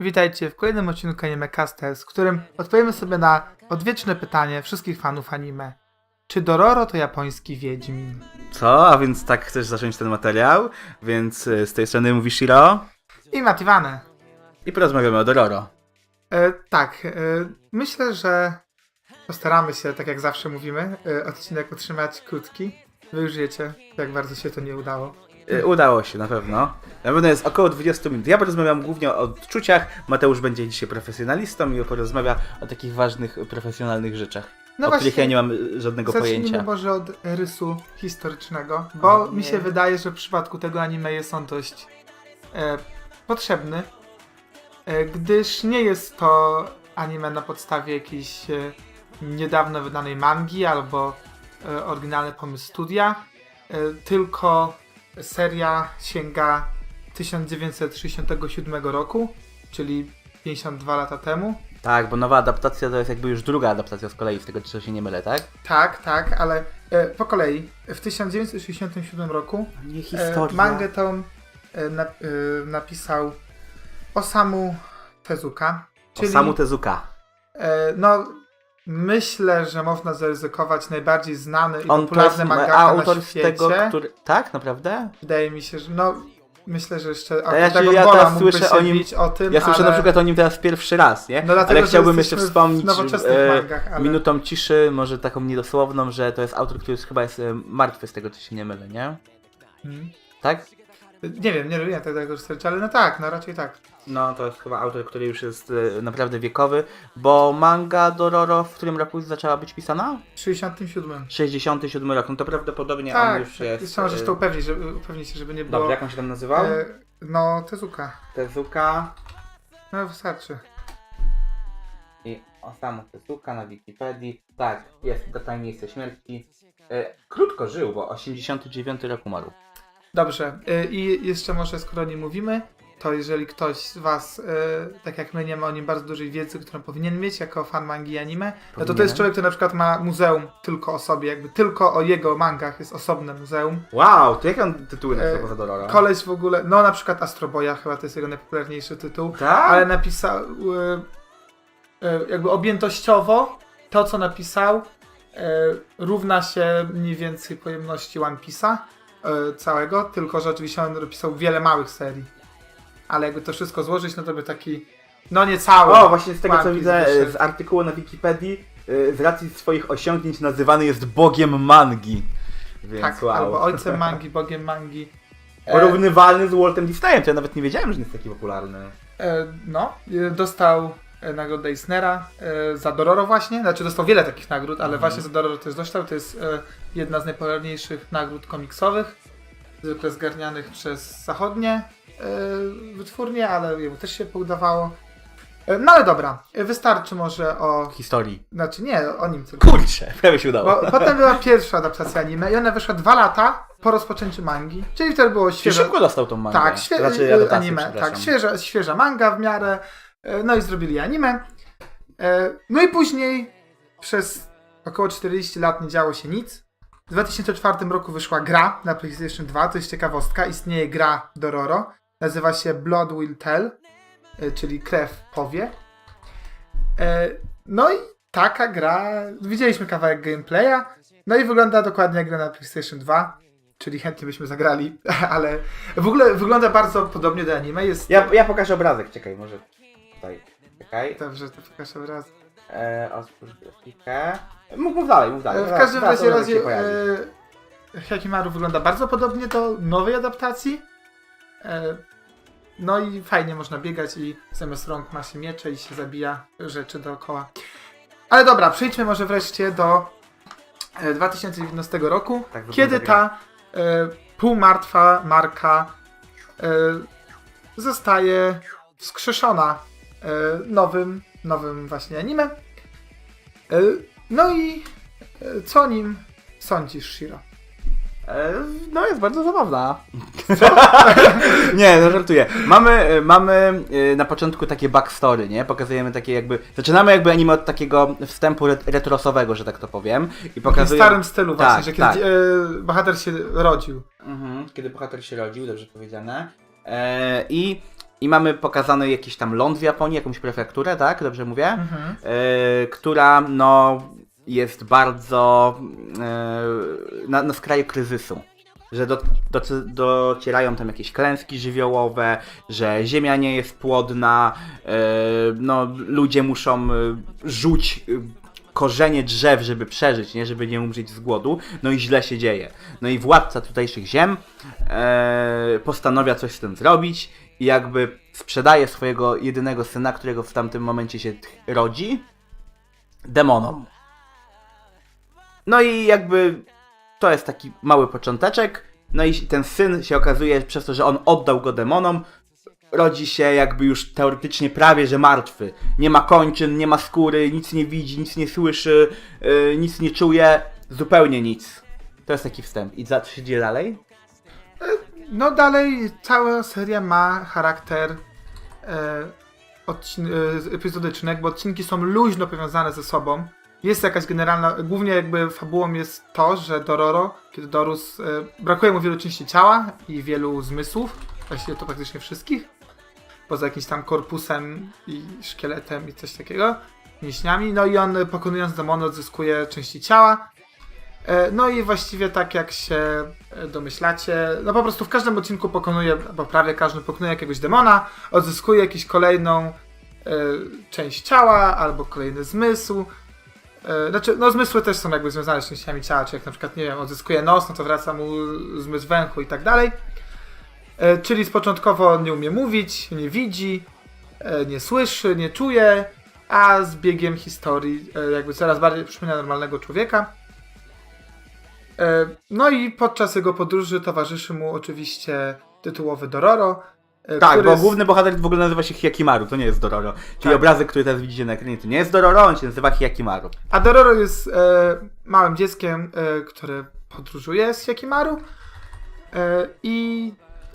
Witajcie w kolejnym odcinku Anime Casters, w którym odpowiemy sobie na odwieczne pytanie wszystkich fanów anime. Czy Dororo to japoński Wiedźmin? Co? A więc tak chcesz zacząć ten materiał? Więc y, z tej strony mówi Shiro I Matiwane. i porozmawiamy o Dororo. E, tak, e, myślę, że postaramy się, tak jak zawsze mówimy, e, odcinek utrzymać krótki. Wy już wiecie, jak bardzo się to nie udało. Y, Udało się na pewno. Na pewno jest około 20 minut. Ja porozmawiam głównie o odczuciach. Mateusz będzie dzisiaj profesjonalistą i porozmawia o takich ważnych, profesjonalnych rzeczach. No o których właśnie, ja nie mam y, żadnego Zacznijmy pojęcia. może od rysu historycznego, bo O mi się wydaje, że w przypadku tego anime jest on dość e, potrzebny, e, gdyż nie jest to anime na podstawie jakiejś e, niedawno wydanej mangi albo e, oryginalny pomysł studia, e, tylko seria sięga 1967 roku, czyli 52 lata temu. Tak, bo nowa adaptacja to jest jakby już druga adaptacja z kolei, z tego czy się nie mylę, tak? Tak, tak, ale e, po kolei. W 1967 roku Nie e, mangę tą e, na, e, napisał Osamu Tezuka. O Samu Tezuka. e, no, myślę, że można zaryzykować najbardziej znany i On popularny mangaka autor na świecie. tego, który... Tak, naprawdę? Wydaje mi się, że no, myślę, że jeszcze A ja tego ja teraz słyszę o nim- o tym, Ja słyszę ale... na przykład o nim teraz pierwszy raz, nie? No dlatego, ale chciałbym jeszcze wspomnieć e, mangach, ale- minutą ciszy, może taką niedosłowną, że to jest autor, który jest, chyba jest e, martwy z tego, czy się nie mylę, nie? Hmm. Tak? Nie wiem, nie lubię tego researchu, ale no tak, no raczej tak. No, to jest chyba autor, który już jest e, naprawdę wiekowy, bo manga Dororo w którym roku zaczęła być pisana? W 67. 67 rok, no to prawdopodobnie Tak, on już jest... jeszcze możesz e, to upewnić, żeby, upewnić się, żeby nie było... Dobrze, jak on się tam nazywał? E, no, Tezuka. Tezuka No, wystarczy. i Osamu Tezuka na Wikipedii. Tak, jest data i miejsce śmierci. E, krótko żył, bo 89 rok umarł. Dobrze. E, I jeszcze może, skoro nie mówimy, to jeżeli ktoś z Was, e, tak jak my, nie ma o nim bardzo dużej wiedzy, którą powinien mieć jako fan mangi i anime, no to to jest człowiek, który na przykład ma muzeum tylko o sobie, jakby tylko o jego mangach jest osobne muzeum. Wow, to jak on tytuły E, napisał poza Dororo? Koleś w ogóle, no na przykład Astroboya, chyba to jest jego najpopularniejszy tytuł, Tak? ale napisał jakby objętościowo to, co napisał, równa się mniej więcej pojemności One Piece'a całego, tylko że oczywiście on napisał wiele małych serii. Ale jakby to wszystko złożyć, no to by taki, no nie cały. O, właśnie z tego co widzę e, z artykułu na Wikipedii, e, z racji swoich osiągnięć nazywany jest bogiem mangi. Więc Tak, wow. albo ojcem mangi, bogiem mangi. E, Porównywalny z Waltem Disneyem, to ja nawet nie wiedziałem, że on jest taki popularny. E, no, e, dostał e, nagrodę Eisnera e, za Dororo właśnie, znaczy dostał wiele takich nagród, ale Mhm. właśnie za Dororo też dostał, to jest e, jedna z najpopularniejszych nagród komiksowych, zwykle zgarnianych przez zachodnie e, wytwórnie, ale jemu też się udawało. E, no ale dobra, e, wystarczy może o, Historii. znaczy nie, o nim tylko. Kurczę, prawie się udało. Bo potem była pierwsza adaptacja anime i ona wyszła dwa lata po rozpoczęciu mangi, czyli wtedy było Czyli świeże... szybko dostał tą mangę. Tak, świe- anime, tak, świeża, świeża manga w miarę. E, No i zrobili anime. E, No i później przez około 40 lat nie działo się nic. W 2004 roku wyszła gra na PlayStation 2, to jest ciekawostka. Istnieje gra Dororo. Nazywa się Blood Will Tell, e, czyli krew powie. No i taka gra. Widzieliśmy kawałek gameplaya. No i wygląda dokładnie jak gra na PlayStation 2. Czyli chętnie byśmy zagrali, ale w ogóle wygląda bardzo podobnie do anime. Jest. Ja, ja pokażę obrazek, czekaj, może. Czekaj. Dobrze, to pokażę raz. E, otwórz grafikę. Mów, mów dalej, mów dalej. W każdym Zaraz razie, się razie pojawi. e, Hakimaru wygląda bardzo podobnie do nowej adaptacji. E, no i fajnie można biegać i zamiast rąk ma się miecze i się zabija rzeczy dookoła. Ale dobra, przejdźmy może wreszcie do e, 2019 roku, Tak wygląda kiedy ta e, półmartwa marka e, zostaje wskrzeszona e, nowym, nowym właśnie anime. E, no i e, co o nim sądzisz, Shiro? E, No, jest bardzo zabawna. nie, no żartuję. Mamy, e, mamy e, na początku takie backstory, nie? Pokazujemy takie jakby... Zaczynamy jakby anime od takiego wstępu ret- retrosowego, że tak to powiem. I W pokazujemy... starym stylu właśnie, Tak, że kiedy tak. e, bohater się rodził. Mhm, kiedy bohater się rodził, dobrze powiedziane. E, I I mamy pokazany jakiś tam ląd w Japonii, jakąś prefekturę, tak? Dobrze mówię? Mhm. E, która no jest bardzo e, na, na skraju kryzysu. Że do, do, docierają tam jakieś klęski żywiołowe, że ziemia nie jest płodna, e, no, ludzie muszą rzuć korzenie drzew, żeby przeżyć, nie? żeby nie umrzeć z głodu, no i źle się dzieje. No i władca tutejszych ziem postanawia coś z tym zrobić i jakby sprzedaje swojego jedynego syna, którego w tamtym momencie się rodzi, demonom. No i jakby to jest taki mały począteczek. No i ten syn się okazuje, przez to, że on oddał go demonom, rodzi się jakby już teoretycznie prawie, że martwy. Nie ma kończyn, nie ma skóry, nic nie widzi, nic nie słyszy, yy, nic nie czuje, zupełnie nic. To jest taki wstęp. I co się dzieje dalej? No dalej cała seria ma charakter e, odcin- e, epizodyczny, bo odcinki są luźno powiązane ze sobą. Jest jakaś generalna, głównie jakby fabułą jest to, że Dororo, kiedy Dorus, e, brakuje mu wielu części ciała i wielu zmysłów, właściwie to praktycznie wszystkich, poza jakimś tam korpusem i szkieletem i coś takiego, mięśniami, no i on pokonując demony odzyskuje części ciała, No i właściwie tak jak się e, domyślacie, no po prostu w każdym odcinku pokonuje, bo prawie każdy pokonuje jakiegoś demona, odzyskuje jakąś kolejną e, część ciała albo kolejny zmysł. E, znaczy, no zmysły też są jakby związane z częściami ciała, czy jak na przykład, nie wiem, odzyskuje nos, no to wraca mu zmysł węchu i tak dalej. E, czyli początkowo nie umie mówić, nie widzi, e, nie słyszy, nie czuje, a z biegiem historii e, jakby coraz bardziej przypomina normalnego człowieka. E, No i podczas jego podróży towarzyszy mu oczywiście tytułowy Dororo. e, Tak, bo jest- główny bohater w ogóle nazywa się Hyakimaru, to nie jest Dororo. Czyli Tak. obrazek, który teraz widzicie na ekranie, to nie jest Dororo, on się nazywa Hyakimaru. A Dororo jest e, małym dzieckiem, e, które podróżuje z Yakimaru. E, I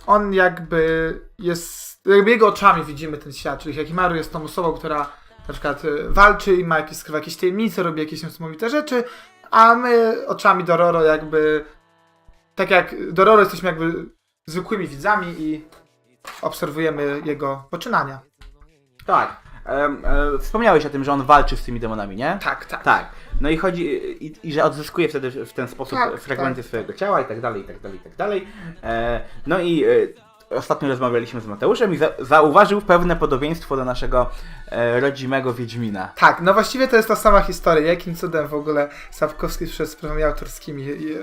on jakby jest. Jakby jego oczami widzimy ten świat. Czyli Yakimaru jest tą osobą, która na przykład e, walczy i ma jakieś, skrywa jakieś tajemnice, robi jakieś niesamowite rzeczy. A my oczami Dororo jakby. Tak jak Dororo jesteśmy jakby zwykłymi widzami i obserwujemy jego poczynania. Tak. Em, e, wspomniałeś o tym, że on walczy z tymi demonami, nie? Tak, tak. Tak. No i chodzi, i, i że odzyskuje wtedy w ten sposób Tak, fragmenty tak. swojego ciała i tak dalej, i tak dalej, i tak dalej. E, no i e, ostatnio rozmawialiśmy z Mateuszem i za, zauważył pewne podobieństwo do naszego e, rodzimego Wiedźmina. Tak, no właściwie to jest ta sama historia. Jakim cudem w ogóle Sapkowski przez prawami autorskimi. i, e,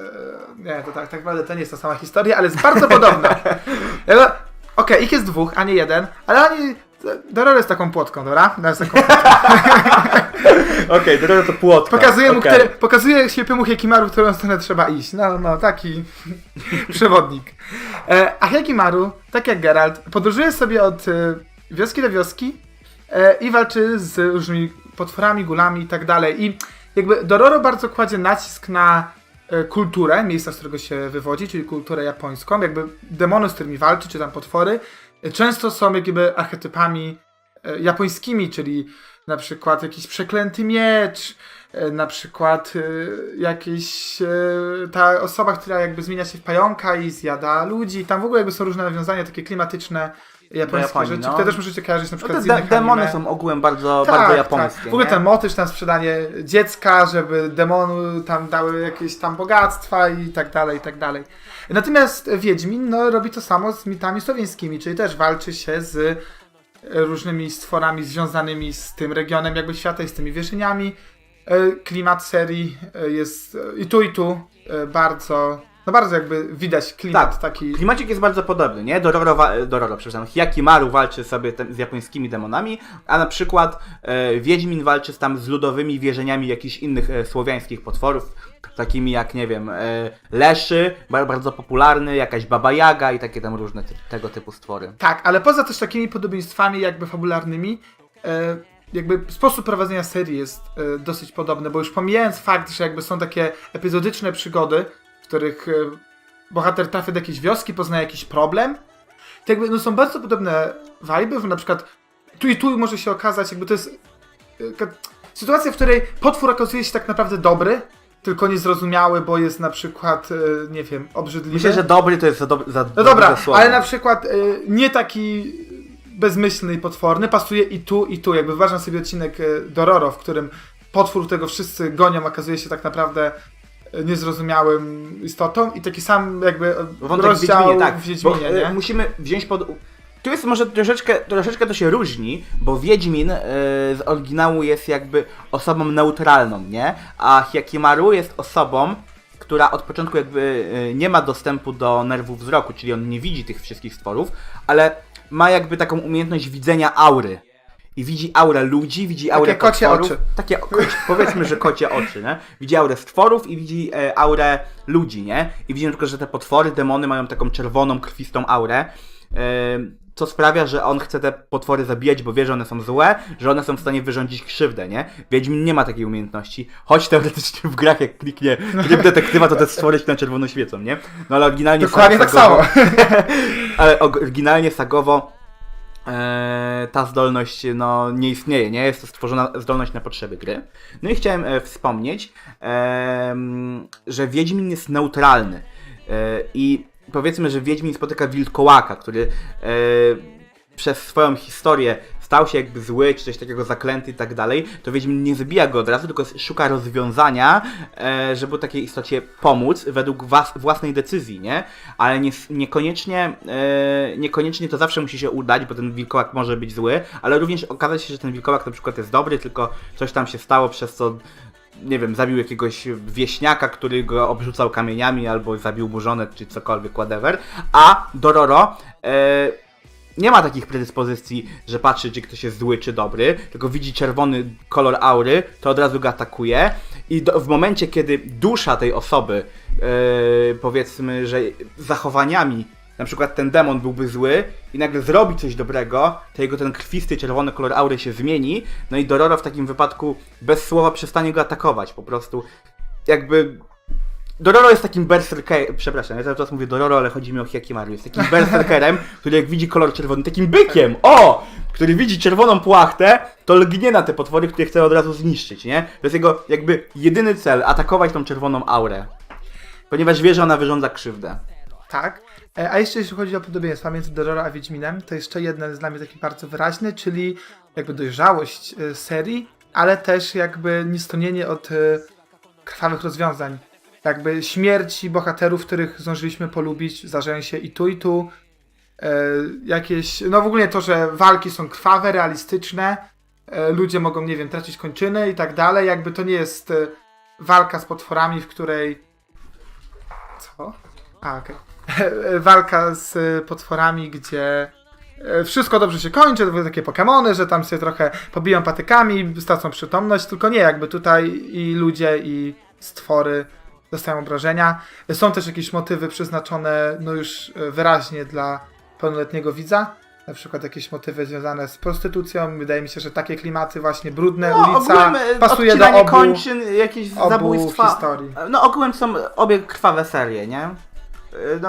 Nie, to tak, tak naprawdę to nie jest ta sama historia, ale jest bardzo podobna. Okej, ich jest dwóch, a nie jeden, ale oni. Dororo jest taką płotką, dobra? Taką Okej, okay, to płotka. Pokazuje mu, Okej. które, pokazuje ślepemu Hekimaru, w którą stronę trzeba iść. No, no, taki przewodnik. E, a Hekimaru, tak jak Geralt, podróżuje sobie od e, wioski do wioski e, i walczy z różnymi potworami, gulami i tak dalej. I jakby Dororo bardzo kładzie nacisk na e, kulturę, miejsca, z którego się wywodzi, czyli kulturę japońską. Jakby demony, z którymi walczy, czy tam potwory, często są jakby archetypami e, japońskimi, czyli na przykład jakiś przeklęty miecz, e, na przykład e, jakieś e, ta osoba, która jakby zmienia się w pająka i zjada ludzi. Tam w ogóle jakby są różne nawiązania takie klimatyczne japońskie Japonii, rzeczy, no. które też możecie kojarzyć na No przykład te z de- innych demony anime. są ogółem bardzo, Tak, bardzo tak. japońskie. W ogóle ten motyw tam sprzedanie dziecka, żeby demonu tam dały jakieś tam bogactwa i tak dalej, i tak dalej. Natomiast Wiedźmin no, robi to samo z mitami słowiańskimi, czyli też walczy się z różnymi stworami związanymi z tym regionem jakby świata i z tymi wierzeniami. E, Klimat serii e, jest e, i tu i tu bardzo, no bardzo jakby widać klimat Tak. taki. Klimacik jest bardzo podobny, nie? Dororo, Dororo przepraszam, Hyakimaru walczy sobie z japońskimi demonami, a na przykład e, Wiedźmin walczy z tam z ludowymi wierzeniami jakichś innych e, słowiańskich potworów, takimi jak, nie wiem, e, Leszy, ba- bardzo popularny, jakaś Baba Jaga i takie tam różne ty- tego typu stwory. Tak, ale poza też takimi podobieństwami jakby fabularnymi, e, jakby sposób prowadzenia serii jest e, dosyć podobny, bo już pomijając fakt, że jakby są takie epizodyczne przygody, których e, bohater trafia do jakiejś wioski, poznaje jakiś problem, to jakby no, są bardzo podobne vibe, na przykład tu i tu może się okazać, jakby to jest e, sytuacja, w której potwór okazuje się tak naprawdę dobry, tylko niezrozumiały, bo jest na przykład, e, nie wiem, obrzydliwy. Myślę, że dobry to jest za, dob- za No dobra, za ale na przykład nie taki bezmyślny i potworny, pasuje i tu, i tu. Jakby wyobrażam sobie odcinek Dororo, w którym potwór, którego wszyscy gonią, okazuje się tak naprawdę niezrozumiałym istotą i taki sam jakby Wątek rozdział w Wiedźminie, tak. w Wiedźminie, bo, e, nie? Musimy wziąć pod... Tu jest może troszeczkę, troszeczkę to się różni, bo Wiedźmin e, z oryginału jest jakby osobą neutralną, nie? A Hyakimaru jest osobą, która od początku jakby e, nie ma dostępu do nerwów wzroku, czyli on nie widzi tych wszystkich stworów, ale ma jakby taką umiejętność widzenia aury. I widzi aurę ludzi, widzi aurę kocie potworów. oczy. Takie kocie, powiedzmy, że kocie oczy, nie? Widzi aurę stworów i widzi e, aurę ludzi, nie? I widzi na przykład, że te potwory, demony mają taką czerwoną, krwistą aurę. E, co sprawia, że on chce te potwory zabijać, bo wie, że one są złe, że one są w stanie wyrządzić krzywdę, nie? Wiedźmin nie ma takiej umiejętności, choć teoretycznie w grach jak kliknie tryb detektywa, to te stwory się na czerwono świecą, nie? No ale oryginalnie Dokładnie tak samo. ale oryginalnie sagowo ta zdolność no, nie istnieje, nie? Jest to stworzona zdolność na potrzeby gry. No i chciałem e, wspomnieć, że Wiedźmin jest neutralny. E, I powiedzmy, że Wiedźmin spotyka wilkołaka, który e, przez swoją historię stał się jakby zły, czy coś takiego zaklęty i tak dalej, to Wiedźmin nie zabija go od razu, tylko szuka rozwiązania, e, żeby takiej istocie pomóc według was, własnej decyzji, nie? Ale nie, niekoniecznie, e, niekoniecznie to zawsze musi się udać, bo ten wilkołak może być zły, ale również okazać się, że ten wilkołak na przykład jest dobry, tylko coś tam się stało, przez co nie wiem, zabił jakiegoś wieśniaka, który go obrzucał kamieniami, albo zabił żonę, czy cokolwiek, whatever. A Dororo e, nie ma takich predyspozycji, że patrzy, czy ktoś jest zły, czy dobry, tylko widzi czerwony kolor aury, to od razu go atakuje. I do, w momencie, kiedy dusza tej osoby, e, powiedzmy, że zachowaniami, na przykład ten demon byłby zły i nagle zrobi coś dobrego, to jego ten krwisty, czerwony kolor aury się zmieni, no i Dororo w takim wypadku bez słowa przestanie go atakować, po prostu jakby Dororo jest takim berserkerem, przepraszam, ja cały czas mówię Dororo, ale chodzi mi o Hyakimaru, jest takim berserkerem, który jak widzi kolor czerwony, takim bykiem, o! Który widzi czerwoną płachtę, to lgnie na te potwory, które chce od razu zniszczyć, nie? To jest jego jakby jedyny cel, atakować tą czerwoną aurę. Ponieważ wie, że ona wyrządza krzywdę. Tak. E, A jeszcze jeśli chodzi o podobieństwa między Dororo a Wiedźminem, to jeszcze jeden dla mnie taki bardzo wyraźny, czyli jakby dojrzałość e, serii, ale też jakby niestonienie od e, krwawych rozwiązań. Jakby śmierci bohaterów, których zdążyliśmy polubić, zdarzają się i tu, i tu. E, jakieś, no w ogóle to, że walki są krwawe, realistyczne, e, ludzie mogą, nie wiem, tracić kończyny i tak dalej, jakby to nie jest e, walka z potworami, w której... Co? A, okej. Walka z e, potworami, gdzie e, wszystko dobrze się kończy, to były takie Pokémony, że tam sobie trochę pobiją patykami, stracą przytomność, tylko nie, jakby tutaj i ludzie, i stwory dostają obrażenia. Są też jakieś motywy przeznaczone, no już e, wyraźnie dla pełnoletniego widza, na przykład jakieś motywy związane z prostytucją. Wydaje mi się, że takie klimaty właśnie, brudne, ulica, ogółem, e, pasuje do obu, kończyn, jakieś obu zabójstwa. historii. No ogółem są obie krwawe serie, nie? E, No,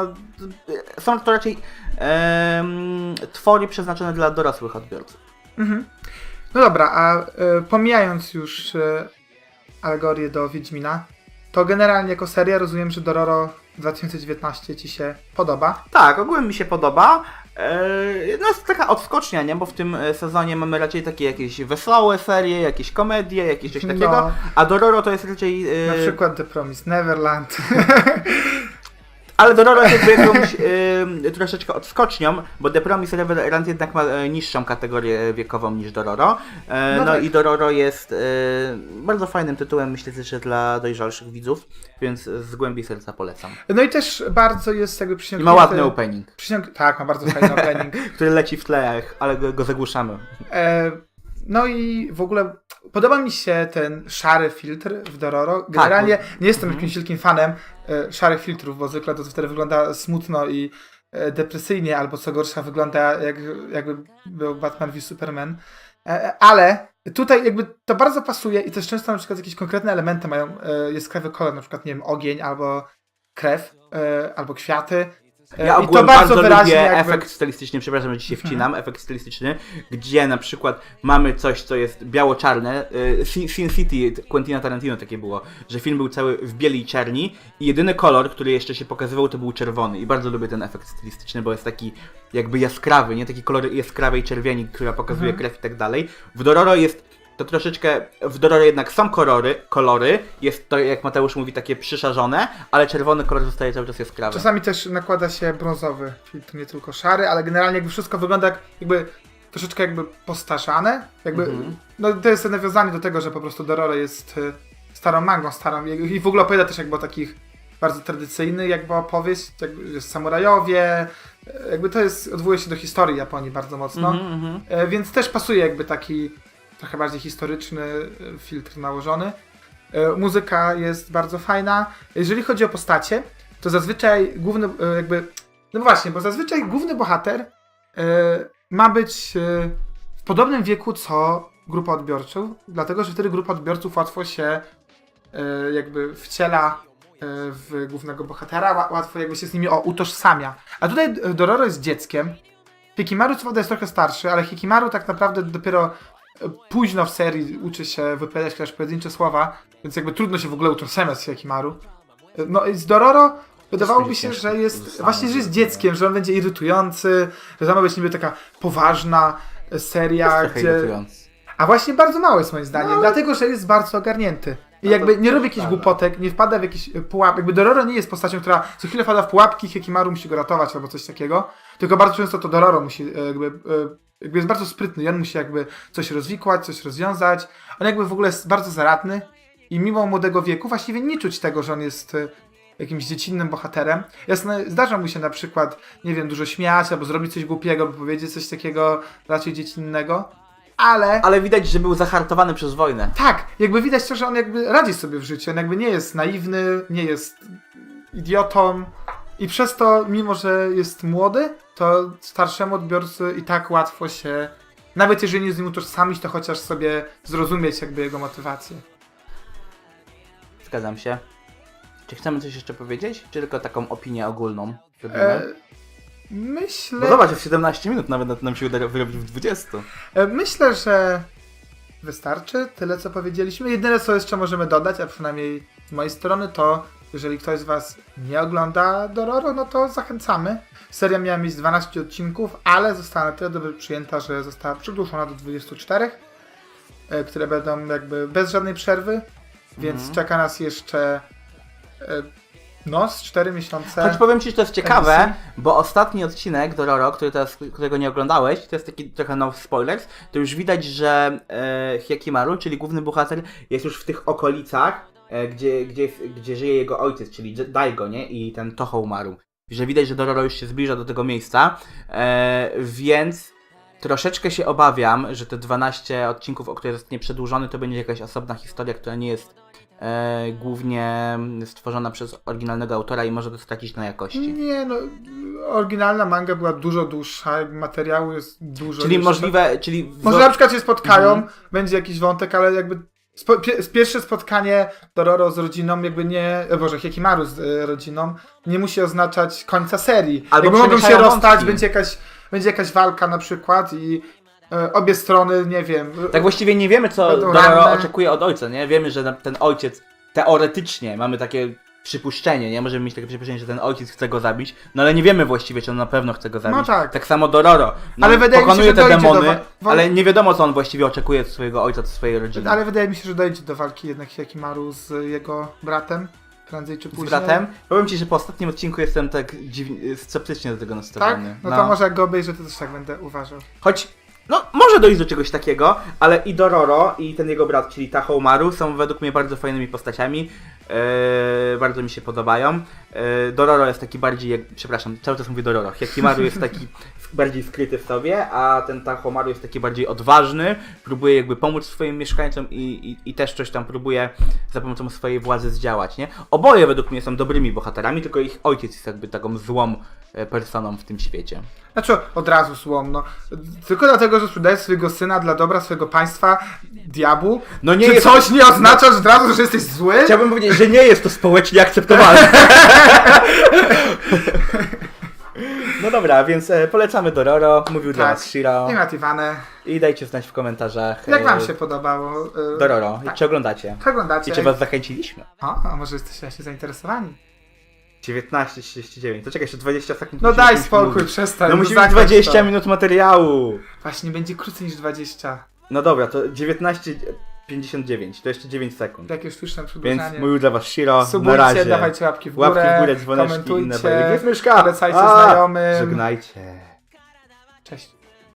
są to raczej em, twory przeznaczone dla dorosłych odbiorców. Mhm. No dobra, a e, pomijając już alegorię do Wiedźmina, to generalnie jako seria rozumiem, że Dororo 2019 Ci się podoba. Tak, ogółem mi się podoba. E, No jest taka odskocznia, nie? Bo w tym e, sezonie mamy raczej takie jakieś wesołe serie, jakieś komedie, jakieś coś takiego. No. A Dororo to jest raczej... e, Na przykład The Promised Neverland. Ale Dororo jest jakby jakąś y, troszeczkę odskocznią, bo The Promised Neverland jednak ma e, niższą kategorię wiekową niż Dororo. E, No no tak. i Dororo jest e, bardzo fajnym tytułem, myślę, że dla dojrzalszych widzów, więc z głębi serca polecam. No i też bardzo jest jakby I przysiągnięty... ma ładny opening, Przysiąg... Tak, ma bardzo fajny opening. który leci w tle, ale go, go zagłuszamy. E, no i w ogóle podoba mi się ten szary filtr w Dororo. Generalnie nie jestem Mhm. jakimś wielkim fanem szarych filtrów, bo zwykle to wtedy wygląda smutno i e, depresyjnie, albo co gorsza wygląda jak, jakby był Batman v Superman. E, ale tutaj jakby to bardzo pasuje i też często na przykład jakieś konkretne elementy mają e, jaskrawy kolor, na przykład nie wiem, ogień albo krew, e, albo kwiaty. Ja I to ogólnie bardzo bardzo, wyraźnie lubię jakby- efekt stylistyczny, przepraszam, że się wcinam, efekt stylistyczny, gdzie na przykład mamy coś, co jest biało-czarne. y, Sin City Quentina Tarantino takie było, że film był cały w bieli i czerni i jedyny kolor, który jeszcze się pokazywał, to był czerwony. I bardzo lubię ten efekt stylistyczny, bo jest taki jakby jaskrawy, nie? Taki kolor jaskrawej czerwieni, która pokazuje Mhm. krew i tak dalej. W Dororo jest to troszeczkę, w Dororo jednak są kolory, kolory, jest to, jak Mateusz mówi, takie przyszarzone, ale czerwony kolor zostaje cały czas jaskrawy. Czasami też nakłada się brązowy filtr, nie tylko szary, ale generalnie jakby wszystko wygląda jak jakby troszeczkę jakby postarzane. Jakby, Mhm. No to jest nawiązanie do tego, że po prostu Dororo jest y, starą mangą, starą i w ogóle opowiada też jakby o takich bardzo tradycyjnych jakby opowieść, jakby samurajowie, jakby to jest, odwołuje się do historii Japonii bardzo mocno. Mhm. E, Więc też pasuje jakby taki trochę bardziej historyczny e, filtr nałożony. E, Muzyka jest bardzo fajna. Jeżeli chodzi o postacie, to zazwyczaj główny e, jakby... No właśnie, bo zazwyczaj główny bohater ma być w podobnym wieku co grupa odbiorców, dlatego że wtedy grupa odbiorców łatwo się jakby wciela w głównego bohatera, ła- łatwo jakby się z nimi o, utożsamia. A tutaj Dororo jest dzieckiem, Hikimaru co prawda jest trochę starszy, ale Hikimaru tak naprawdę dopiero późno w serii uczy się wypowiadać chociaż pojedyncze słowa, więc jakby trudno się w ogóle utożsamiać z Hikimaru. E, No i z Dororo wydawałoby się, że jest właśnie, że jest dzieckiem, że on będzie irytujący, że to ma być niby taka poważna e, seria, gdzie... irytujący. A właśnie bardzo mało jest moim zdaniem, No, ale- dlatego że jest bardzo ogarnięty. I No jakby nie robi jakichś głupotek, nie wpada w jakieś e, pułapki. Jakby Dororo nie jest postacią, która co chwilę wpada w pułapki, Hekimaru musi go ratować albo coś takiego. Tylko bardzo często to Dororo musi e, jakby, jakby jest bardzo sprytny i on musi jakby coś rozwikłać, coś rozwiązać. On jakby w ogóle jest bardzo zaradny i mimo młodego wieku właściwie nie czuć tego, że on jest e, jakimś dziecinnym bohaterem. Jasne, zdarza mu się na przykład, nie wiem, dużo śmiać albo zrobić coś głupiego, albo powiedzieć coś takiego raczej dziecinnego, ale... Ale widać, że był zahartowany przez wojnę. Tak, jakby widać to, że on jakby radzi sobie w życiu. On jakby nie jest naiwny, nie jest idiotą. I przez to, mimo że jest młody, to starszemu odbiorcy i tak łatwo się, nawet jeżeli nie z nim utożsamić, to chociaż sobie zrozumieć jakby jego motywację. Zgadzam się. Czy chcemy coś jeszcze powiedzieć? Czy tylko taką opinię ogólną robimy? E, myślę, Bo zobacz, jest 17 minut, nawet nam się uda wyrobić w 20. e, myślę, że wystarczy tyle, co powiedzieliśmy. Jedyne, co jeszcze możemy dodać, a przynajmniej z mojej strony, to jeżeli ktoś z Was nie ogląda Dororo, no to zachęcamy. Seria miała mieć 12 odcinków, ale została na tyle dobrze przyjęta, że została przedłużona do 24, e, które będą jakby bez żadnej przerwy, więc Mhm. czeka nas jeszcze e, no, z 4 miesiące. Choć powiem Ci, że to jest ciekawe, edycji. bo ostatni odcinek Dororo, który teraz, którego nie oglądałeś, to jest taki trochę no spoilers, to już widać, że e, Hyakimaru, czyli główny bohater, jest już w tych okolicach, gdzie, gdzie, gdzie żyje jego ojciec, czyli Daigo, nie? I ten Toho umarł. Że widać, że Dororo już się zbliża do tego miejsca, e, więc troszeczkę się obawiam, że te 12 odcinków, o które zostanie przedłużony, to będzie jakaś osobna historia, która nie jest e, głównie stworzona przez oryginalnego autora i może to stracić na jakości. Nie, no, oryginalna manga była dużo dłuższa, materiału jest dużo Czyli jeszcze. możliwe, czyli... Może na przykład się spotkają, Mhm. będzie jakiś wątek, ale jakby spo, pie, pierwsze spotkanie Dororo z rodziną jakby nie, e, Boże, Hikimaru z e, rodziną nie musi oznaczać końca serii. Albo jakby mogą się przemieszają rozstać, wątki. będzie jakaś, będzie jakaś walka na przykład i e, obie strony, nie wiem. Tak właściwie nie wiemy, co Będą Dororo ranne. oczekuje od ojca, nie? Wiemy, że na- ten ojciec, teoretycznie, mamy takie przypuszczenie, nie? Możemy mieć takie przypuszczenie, że ten ojciec chce go zabić, no ale nie wiemy właściwie, czy on na pewno chce go zabić. tak. Tak samo Dororo. No, Ale wydaje mi się, pokonuje że te do demony, wa- ale nie wiadomo, co on właściwie oczekuje od swojego ojca, od swojej rodziny. Ale wydaje mi się, że dojdzie do walki jednak Hikimaru z jego bratem, prędzej czy Z później. bratem. Powiem ci, że po ostatnim odcinku jestem tak dziwnie, sceptycznie do tego Tak? nastawiony. No, to może jak go obejrzę, to też tak będę uważał. Choć, no, może dojść do czegoś takiego, ale i Dororo, i ten jego brat, czyli Taho Umaru, są według mnie bardzo fajnymi postaciami. Eee, bardzo mi się podobają. Eee, Dororo jest taki bardziej, jak, przepraszam, cały czas mówię Dororo. Hikimaru jest taki bardziej skryty w sobie, a ten Taho Umaru jest taki bardziej odważny, próbuje jakby pomóc swoim mieszkańcom i, i, i też coś tam próbuje za pomocą swojej władzy zdziałać, nie? Oboje według mnie są dobrymi bohaterami, tylko ich ojciec jest jakby taką złą e, personą w tym świecie. Znaczy, od razu słom, no. Tylko dlatego, że sprzedajesz swojego syna dla dobra swojego państwa, diabłu. No nie Czy jest- coś nie oznacza że od razu, że jesteś zły? Chciałbym powiedzieć, że nie jest to społecznie akceptowalne. dobra, więc e, polecamy Dororo, mówił dla Tak. was Shiro I Matiwane. i dajcie znać w komentarzach. Jak e, wam się podobało? e, Dororo, Tak. czy oglądacie? Czy oglądacie? I czy was zachęciliśmy? O, a może jesteście właśnie zainteresowani? 19.39, to czekaj, jeszcze 20 sekund. No musimy daj coś spokój, mówić. przestań. No musi być zakończ 20 to. minut materiału. Właśnie, będzie krócej niż 20. No dobra, to 19.59, to jeszcze 9 sekund. Takie sztuczne Więc przedłużanie. mówił dla was Shiro, na Subujcie, razie. dawajcie łapki w górę, Łapki w górę, dzwoneczki inne komentujcie, bajki. Jest myszka? polecajcie A, znajomym. Żegnajcie. Cześć.